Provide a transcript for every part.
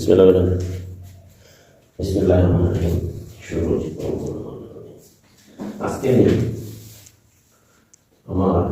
বিসমিল্লাহ বলেন বিসমিল্লাহ শুরু আজকে আমি আমার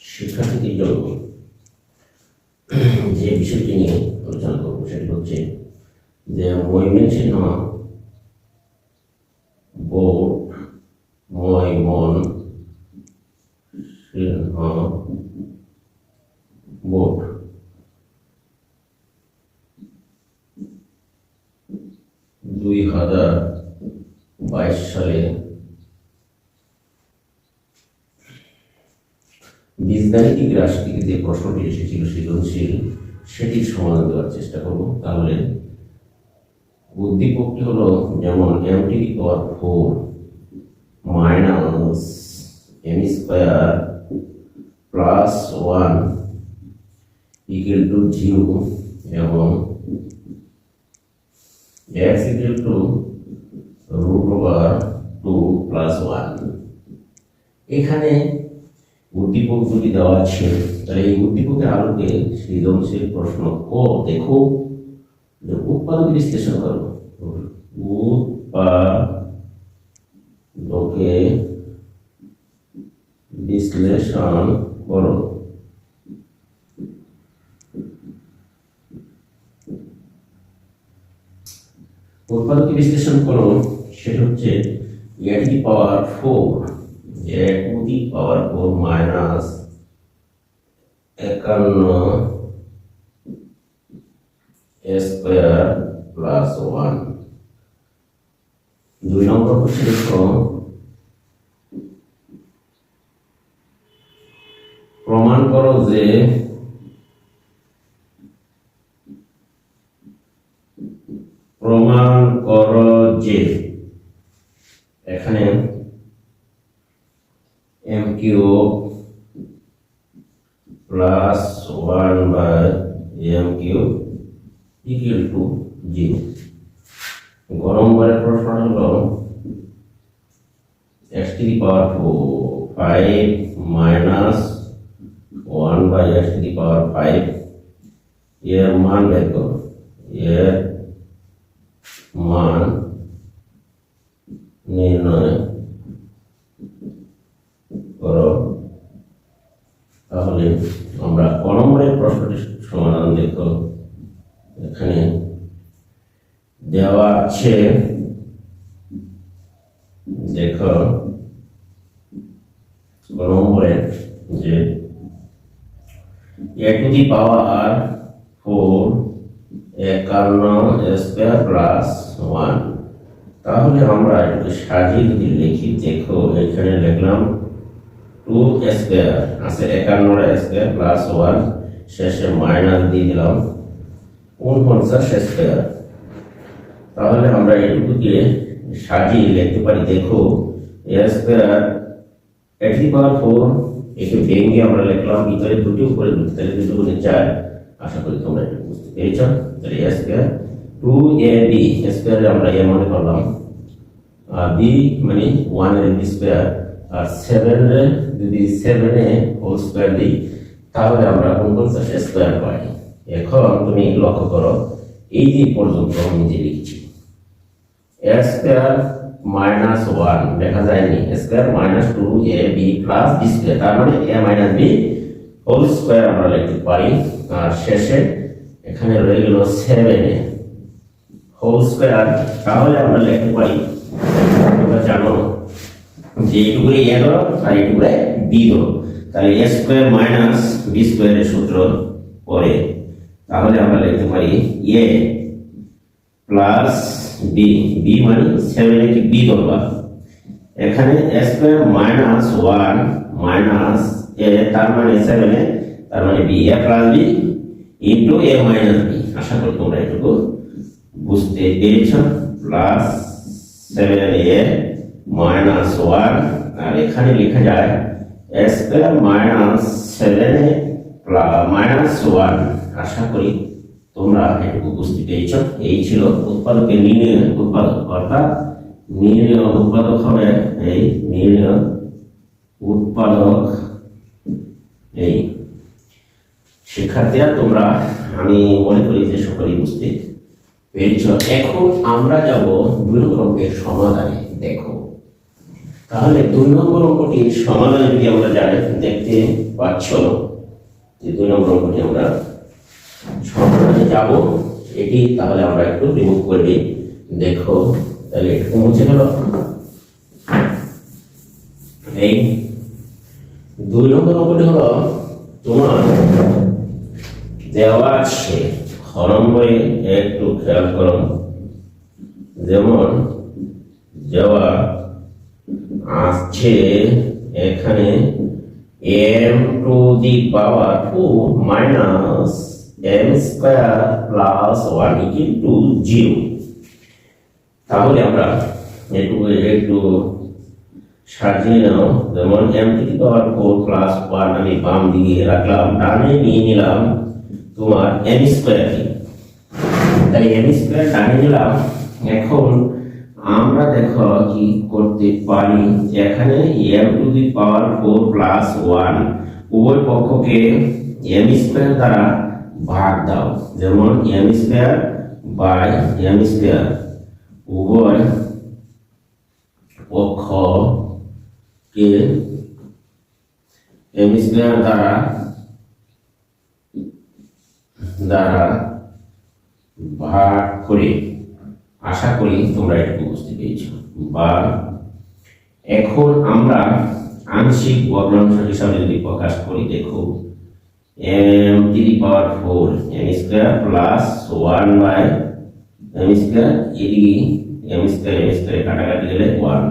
শিক্ষার্থীদের জন্য যে বিষয়টি নিয়ে আলোচনা করব, সেটি হচ্ছে যে ময়মনসিংহ বোর্ড ময় মন সিংহ বোর্ড দুই হাজার বাইশ সালে রাশি থেকে যে প্রশ্নটি এসেছিল সৃজনশীল সেটির সমাধান দেওয়ার চেষ্টা করব। তাহলে উদ্দীপকটি হলো যেমন M to power four minus M square plus one equal to zero এবং x equal to root over 2 plus 1 এখানে উদ্দীপক যদি দেওয়া আছে। তাহলে এই উদ্দীপকের আলোকে সৃজনশীল প্রশ্ন ক দেখো উৎপাদক বিশ্লেষণ করো। উৎপাদকে বিশ্লেষণ করো। উৎপাদকে বিশ্লেষণ করো সেটা হচ্ছে A to the power four A to power four minus একান্ন স্কোয়ার প্লাস ওয়ান দুই নম্বর হচ্ছে প্রমাণ করো যে প্রমাণ কর যে। এখানে M cube plus one by M cube equal to zero গরম বারের প্রশ্ন হলো X to the power five minus one by X to the power five এর মান বের করো। এর মান নির্ণয় করো। তাহলে আমরা ক নম্বরের প্রশ্নটির সমাধান দেখো এখানে দেওয়া আছে, দেখো ক নম্বরের যে A to the power four একান্ন স্কোয়ার প্লাস ওয়ান। তাহলে আমরা একটু সাজিয়ে যদি লিখি, দেখো এখানে লিখলাম টু স্কোয়ার, আছে একান্ন স্কোয়ার প্লাস ওয়ান, শেষে মাইনাস দিয়ে দিলাম উনপঞ্চাশ স্কোয়ার। তাহলে আমরা এটুকুকে সাজিয়ে লিখতে পারি। দেখো স্কোয়ার এটি পাওয়ার ফোর একে ভেঙে আমরা লিখলাম, ভিতরে দুটি, উপরে দুটি, তাহলে দুটো চার। আশা করি তোমরা বুঝতে তাহলে A square. Two A B স্কোয়ারে আমরা এ মনে করলাম। বি মানে ওয়ানের বি স্কোয়ার। আর সেভেন যদি সেভেনে হোল স্কোয়ার দিই, তাহলে আমরা উনপঞ্চাশ স্কোয়ার পাই। এখন তুমি লক্ষ্য করো, এই যে পর্যন্ত আমি যে লিখছি, এ স্কোয়ার মাইনাস ওয়ান দেখা যায়নি। Square minus two A B plus B square তার মানে A minus B whole square আমরা লিখতে পারি। আর শেষে এখানে রয়ে গেল সেভেন এ হোল স্কোয়ার তাহলে আমরা লিখতে পারি, তোমরা জানো, যে এইটুকুরে এ ধরো আর এইটুকুরে বি ধরো। তাহলে এ স্কোয়ার মাইনাস বি স্কোয়ারের সূত্র পরে তাহলে আমরা লিখতে পারি এ প্লাস বি বি মানে সেভেন কি বি? ধরবা এখানে A square minus one minus A তার মানে সেভেন তার মানে B A plus B into A minus B আশা করি তোমরা এটুকু বুঝতে পেরেছ। Plus seven A minus one আর এখানে লেখা যায় square minus seven A minus one আশা করি তোমরা এটুকু বুঝতে পেরেছ। এই ছিল উৎপাদকের নির্ণয়। উৎপাদক অর্থাৎ নির্ণয় উৎপাদক হবে এই নির্ণয় উৎপাদক এই শিক্ষার্থীরা, তোমরা, আমি মনে করি যে সকলেই বুঝতে পেরেছ এখন আমরা যাব দুই নম্বর অঙ্কের সমাধানে, দেখো। তাহলে দুই নম্বর অঙ্কটির সমাধান যদি আমরা যাই, দেখতে পাচ্ছ যে দুই নম্বর অঙ্কটি আমরা সমাধানে যাব। এটি তাহলে আমরা একটু রিমুভ করে দেখো, তাহলে একটু মুছে গেল এই দুই নম্বর অঙ্কটি হলো তোমার দেওয়া আছে হরম্বরে একটু খেয়াল করো। যেমন দেওয়া আসছে এখানে M to the power two minus M square plus one equal to zero. তাহলে আমরা একটু একটু সাজিয়ে নাও। যেমন M to the power four plus one আমি বাম দিকে রাখলাম, ডানে নিয়ে নিলাম। তোমার এম স্কোয়ার তাই এম স্কোয়ার ডানে নিলাম এখন আমরা দেখো কি করতে পারি। এখানে M to the power four plus one উভয় পক্ষকে এম স্কোয়ার দ্বারা ভাগ দাও। যেমন M square by M square উভয় পক্ষকে এম স্কোয়ার দ্বারা দ্বারা ভাগ করে আশা করি তোমরা এটুকু বুঝতে পেরেছ। বা এখন আমরা আংশিক ভগ্নাংশ হিসাবে যদি প্রকাশ করি, দেখো M to the power four M square plus one by M square এদিকে এম স্কোয়ার এম স্কোয়ার কাটাকাটি গেলে ওয়ান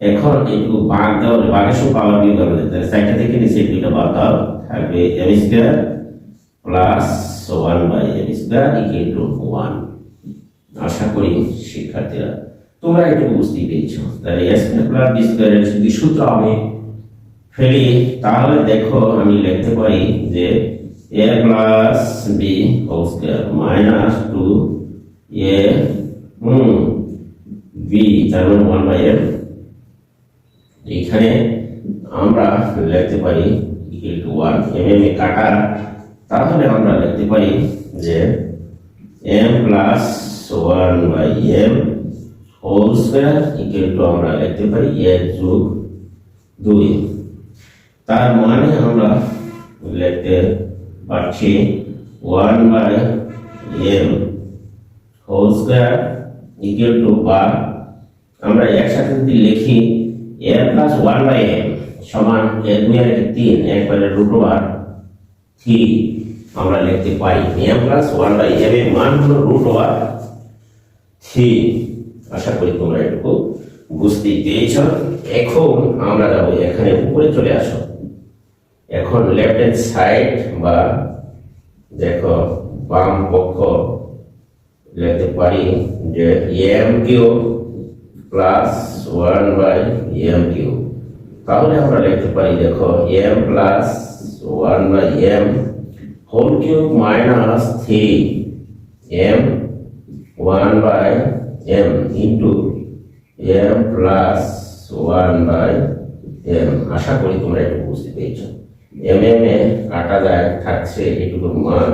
এখন একটু বাঘ দেওয়া বাঘের সব পাওয়ার বিয়োগ করবে তাহলে সাইডটা থেকে নিচে দুইটা বাদ দাও, থাকবে M square plus one by M square equal to one. আশা করি শিক্ষার্থীরা, তোমরা একটু বুঝতেই পেরেছ। তাহলে এস প্লাস বি স্কোয়ারের যদি সূত্র আমি ফেলি, তাহলে দেখো আমি লিখতে পারি যে A plus B whole square minus two A hmm B তার মানে ওয়ান বাই এম এখানে আমরা লিখতে পারি equal to one M M A কাটা। তাহলে আমরা লিখতে পারি যে M plus one by M whole square equal to আমরা লিখতে পারি এক যোগ দুই। তার মানে আমরা লিখতে পারছি one by M whole square equal to বা আমরা একসাথে যদি লিখি M plus one by M সমান এক দুই আর এক তিন একবারে রুট ওভার থ্রি আমরা লিখতে পাই? M plus one by M এর মান হলো রুট ওভার থ্রি। আশা করি তোমরা এটুকু বুঝতেই পেরেছ। এখন আমরা যাব এখানে উপরে চলে আসো। এখন লেফট হ্যান্ড সাইড বা দেখো বাম পক্ষ লিখতে পারি যে M cube plus one by M cube তাহলে আমরা লিখতে পারি, দেখো M plus one by M whole cube minus three M one by M into M plus one by M. আশা করি তোমরা একটু বুঝতে পেরেছ। এম এম এ কাটা যায়, থাকছে এটুকুর মান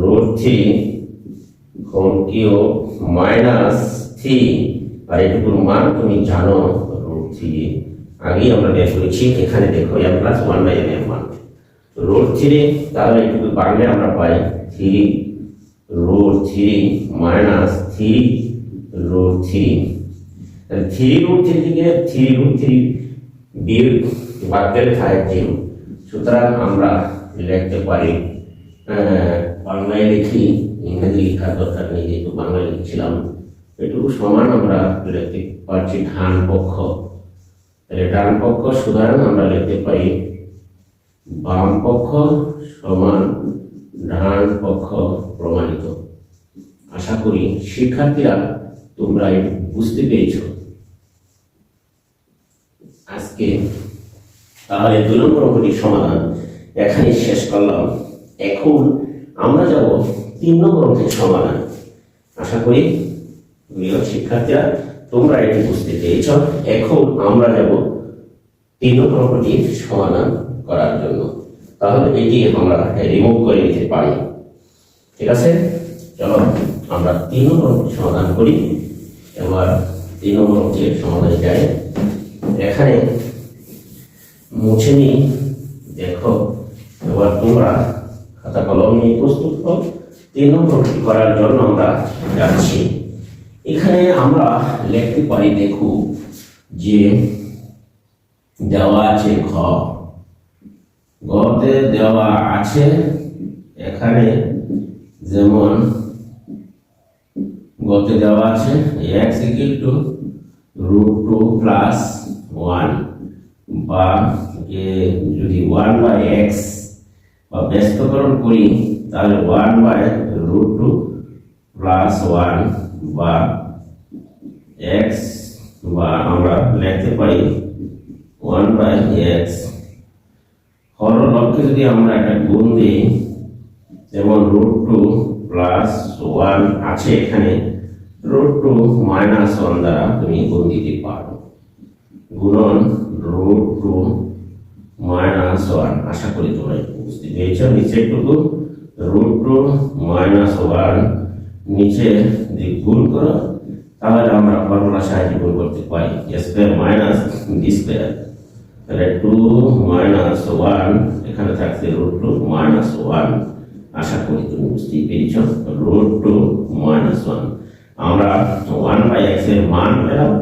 root three whole cube minus three. আর এটুকুর মান তুমি জানো রুট থ্রি। আগেই আমরা বের করেছি, এখানে দেখো M plus one by M M মান। রুট থ্রি তাহলে এটুকু বাড়লে আমরা পাই three root three minus three root three three root three থেকে থ্রি রুট থ্রি বিয়োগ বাদ থাকে জিরো। সুতরাং আমরা লিখতে পারি বাংলায় লিখি, ইংরেজি লেখার দরকার নেই, যেহেতু বাংলায় লিখছিলাম। এটুকু সমান আমরা লিখতে পারছি ডান পক্ষ। তাহলে ডান পক্ষ সুতরাং আমরা লিখতে পারি বাম পক্ষ সমান ডান পক্ষ প্রমাণিত। আশা করি শিক্ষার্থীরা তোমরা বুঝতে পেরেছ। আজকে তাহলে দুই নম্বর অঙ্কটির সমাধান এখানে শেষ করলাম। এখন আমরা যাব তিন নম্বর অঙ্কের সমাধান। আশা করি প্রিয় শিক্ষার্থীরা তোমরা এটি বুঝতে পেরেছ। এখন আমরা যাব তিন নম্বর অঙ্কটির সমাধান। করার জন্য। তাহলে এটি আমরা রিমুভ করে নিতে পারি। ঠিক আছে? চলো আমরা তিন নম্বর সমাধান করি। এবার তিন নম্বর অঙ্কের সমাধানে যাই। এখানে মুছে নিই। দেখো, এবার তোমরা খাতা কলম নিয়ে প্রস্তুত হও। তিন নম্বর করার জন্য আমরা যাচ্ছি। এখানে আমরা লিখতে পারি, দেখো, যে দেওয়া আছে ঘ। গতে দেওয়া আছে এখানে, যেমন গতে দেওয়া আছে X equal to root two plus one বা যদি ওয়ান বাই এক্স বা ব্যস্তকরণ করি, তাহলে one by root two plus one বা এক্স বা আমরা লিখতে পারি ওয়ান বাই এক্স হরলবকে যদি আমরা একটা গুণ দিই, যেমন রুট টু প্লাস ওয়ান আছে এখানে রুট টু মাইনাস ওয়ান দ্বারা তুমি গুণ দিতে পারো। গুণন রুট টু মাইনাস ওয়ান আশা করি তোমরা বুঝতে পেরেছ। নিচেরটুকু রুট টু মাইনাস ওয়ান নিচে যদি গুণ করো। তাহলে আমরা ফর্মুলা সাহায্যে গুণ করতে পারি। স্কোয়ার মাইনাস ডি স্কোয়ার তাহলে টু মাইনাস ওয়ান এখানে থাকছে রুট টু মাইনাস ওয়ান আশা করি তুমি বুঝতেই পেরেছ রুট টু মাইনাস ওয়ান আমরা ওয়ান বাই এক্সের মান পেলাম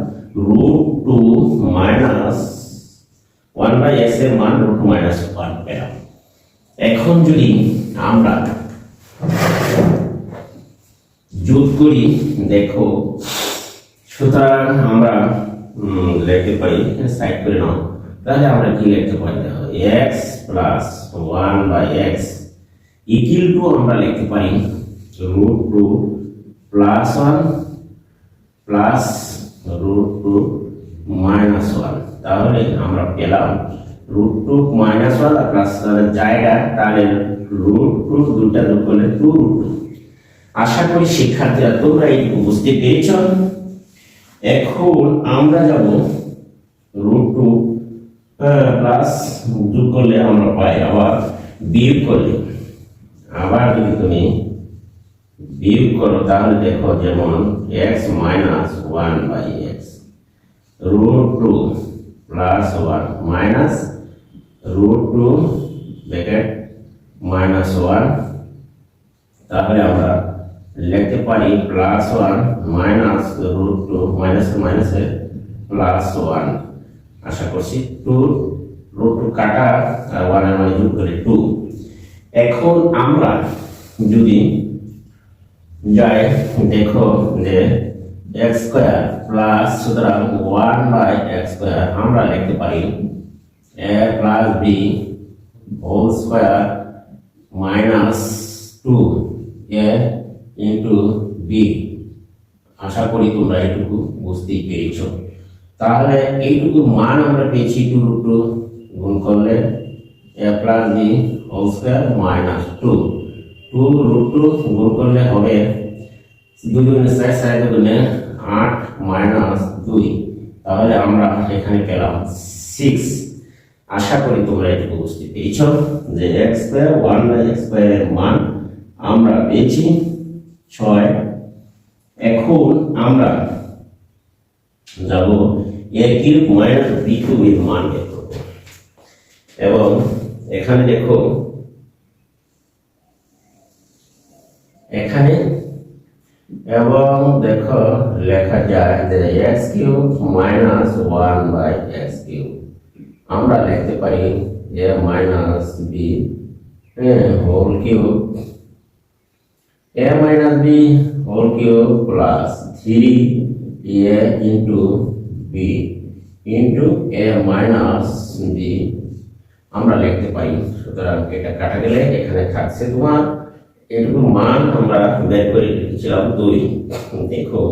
root two minus one by এক্সের মান রুট মাইনাস ওয়ান পেলাম। এখন যদি আমরা যোগ করি, দেখো, সুতরাং আমরা লিখতে পারি সাইড করে নাও। তাহলে আমরা কি লিখতে পারি দেখো X plus one by X equal to আমরা লিখতে পারি root two plus one plus root two minus one তাহলে আমরা পেলাম রুট টু মাইনাস ওয়ান আর প্লাস জায়গা, তাহলে রুট টু দুটা যোগ করলে টু রুট টু আশা করি শিক্ষার্থীরা তোমরা এইটুকু বুঝতে পেরেছ এখন আমরা যাব রুট টু প্লাস যোগ করলে আমরা পাই, আবার বিয়োগ করলে। আবার যদি তুমি বিয়োগ করো, তাহলে দেখো যেমন X minus one by X root two plus one minus root two bracket minus one তাহলে আমরা লিখতে পারি plus one minus root two minus মাইনাসে প্লাস ওয়ান আশা করছি টু টু কাটা ওয়ানের মানে করে টু এখন আমরা যদি যাই, দেখো যে এক্স স্কোয়ার প্লাস সুতরাং ওয়ান বাই এক্স স্কোয়ার আমরা লিখতে পারি A plus B whole square minus two A into B আশা করি তোমরা এটুকু বুঝতেই পেরেছ। তাহলে এইটুকু মান আমরা পেয়েছি টু রুট টু গুণ করলে A plus B whole square minus two two root two গুণ করলে হবে দুই দুগুণে চার চার আট মাইনাস দুই। তাহলে আমরা এখানে পেলাম সিক্স আশা করি তোমরা এটুকু বুঝতে পেরেছ যে X square one by X স্কোয়ারের মান আমরা পেয়েছি। ছয়। এখন আমরা যাব A cube minus B cube এর মান এবং এখানে দেখো, এখানে এবং দেখো, লেখা যায় যে X cube minus one by X cube আমরা লিখতে পারি A minus B whole cube. Minus B, whole whole plus plus 3a into b, into a minus b, আমরা লিখতে পারি। সুতরাং এটা কাটা গেলে এখানে থাকছে তোমার। এটুকু মান আমরা বের করে লিখেছিলাম দুই। দেখো,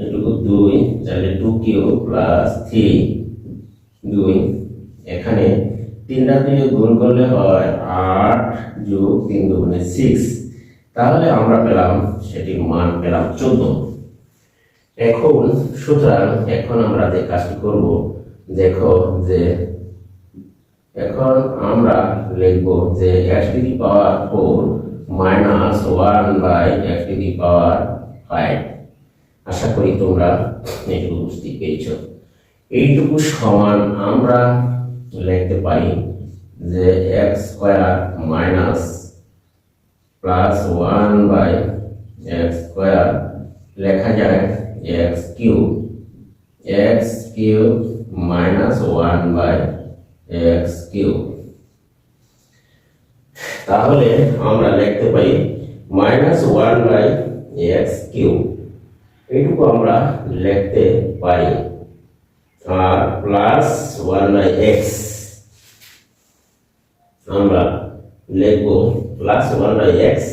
এটুকু দুই, তাহলে টু কিউ প্লাস থ্রি দুই। এখানে তিনটা দিয়ে গুণ করলে হয় আট যোগ তিন দুগুণে সিক্স তাহলে আমরা পেলাম, সেটির মান পেলাম চোদ্দ। এখন, সুতরাং এখন আমরা যে কাজটি করব, দেখো যে এখন আমরা লিখব যে X to the power four minus one by X to the power five আশা করি তোমরা এইটুকু বুঝতে পেরেছ। এইটুকু সমান আমরা লিখতে পারি যে X square minus plus one by X square লেখা যায় X cube X cube minus one by X cube তাহলে আমরা লিখতে পারি minus one by X cube এইটুকু আমরা লিখতে পারি আর প্লাস ওয়ান বাই এক্স আমরা লিখব প্লাস ওয়ান বাই এক্স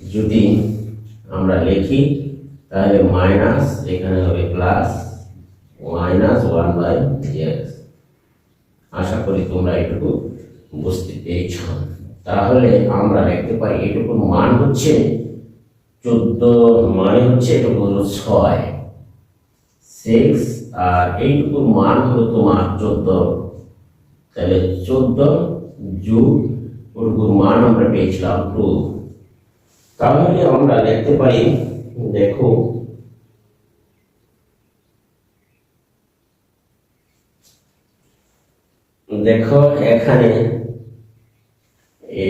যদি আমরা লিখি তাহলে মাইনাস এখানে হবে plus minus one by X আশা করি তোমরা এটুকু বুঝতে পেরেছ। তাহলে আমরা দেখতে পাই এটুকুর মান হচ্ছে চোদ্দ মানে হচ্ছে এটুকু হলো ছয়। সিক্স আর এইটুকুর মান হলো তোমার চোদ্দ। তাহলে চোদ্দ যুগ ওটুকুর মান আমরা পেয়েছিলাম টু তাহলে আমরা দেখতে পারি দেখো। দেখো এখানে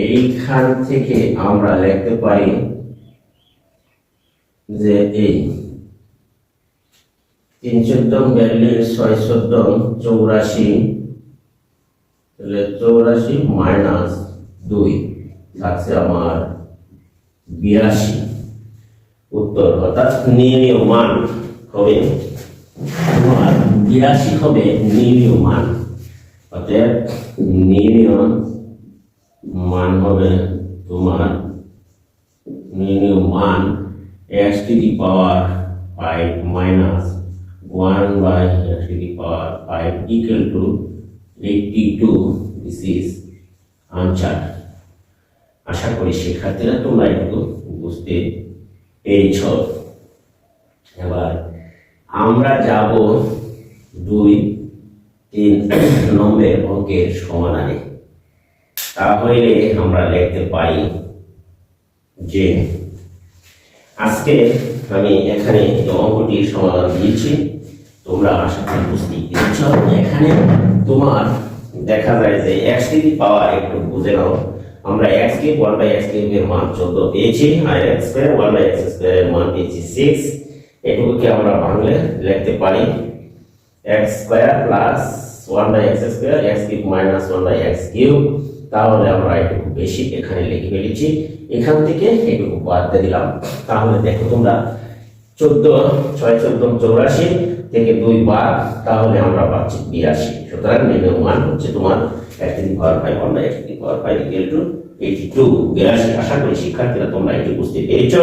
এইখান থেকে আমরা লিখতে পারি যে এই তিন চোদ্দ বিয়াল্লিশ ছয় চোদ্দ চৌরাশি, তাহলে চৌরাশি মাইনাস দুই থাকছে আমার বিরাশি। উত্তর, অর্থাৎ নির্ণীয় মান হবে। তোমার বিরাশি হবে নির্ণীয় মান অতএব নির্ণীয় মান হবে তোমার নির্ণীয় মান X to the power five minus one by X to the power five equal to eighty two this is answer আশা করি শিক্ষার্থীরা তোমরা একটু বুঝতে পেরেছ এবার আমরা যাব দুই, তিন নম্বরের অঙ্কের সমাধানে। তাহলে আমরা লিখতে পাই যে আজকে আমি এখানে এই অঙ্কটির সমাধান দিয়েছি। তোমরা আশা করি বুঝতে পেরেছ। এখানে তোমার দেখা যায় যে এক্স পাওয়ার একটু বুঝে নাও। আমরা এক্স কে ওয়ান বাই এক্স কিউবের মান চোদ্দ পেয়েছি, আর X square one by X স্কোয়ারের মান পেয়েছি সিক্স এটুকুকে আমরা বাংলা লিখতে পারি X square plus one by X square cube minus one by cube তাহলে আমরা একটু বেশি এখানে লিখে ফেলেছি। এখান থেকে এটুকু বাদ দিয়ে দিলাম। তাহলে দেখো তোমরা, চোদ্দ, ছয়, চোদ্দ, চৌরাশি থেকে দুই বার, তাহলে আমরা পাচ্ছি বিরাশি। সুতরাং নির্ণয় মান হচ্ছে তোমার একটি পাওয়ার ফাইভ ওয়ান বাই একটি power five equal to eighty two বিরাশি আশা করি শিক্ষার্থীরা তোমরা এটি বুঝতে পেরেছ।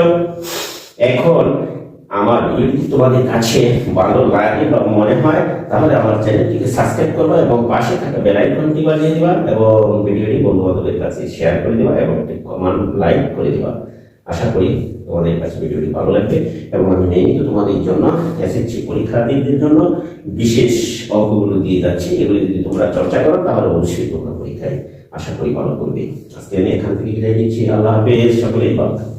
এখন আমার ভিডিওটি তোমাদের কাছে ভালো লাগে বা মনে হয়, তাহলে আমার চ্যানেলটিকে সাবস্ক্রাইব করবে এবং পাশে থাকা বেল আইকনটি বাজিয়ে দিবা এবং ভিডিওটি বন্ধু বান্ধবের কাছে শেয়ার করে দিবা এবং একটি কমেন্ট লাইক করে দিবা। আশা করি তোমাদের কাছে ভিডিওটি ভালো লাগবে এবং আমি নিয়মিত তোমাদের জন্য এসএসসি পরীক্ষার্থীদের জন্য বিশেষ অঙ্কগুলো দিয়ে যাচ্ছি। এগুলো যদি তোমরা চর্চা করো, তাহলে অবশ্যই তোমরা পরীক্ষায় আশা করি ভালো করবে। আজকে আমি এখান থেকে বিদায় নিচ্ছি। আল্লাহ হাফেজ। সকলেই ভালো।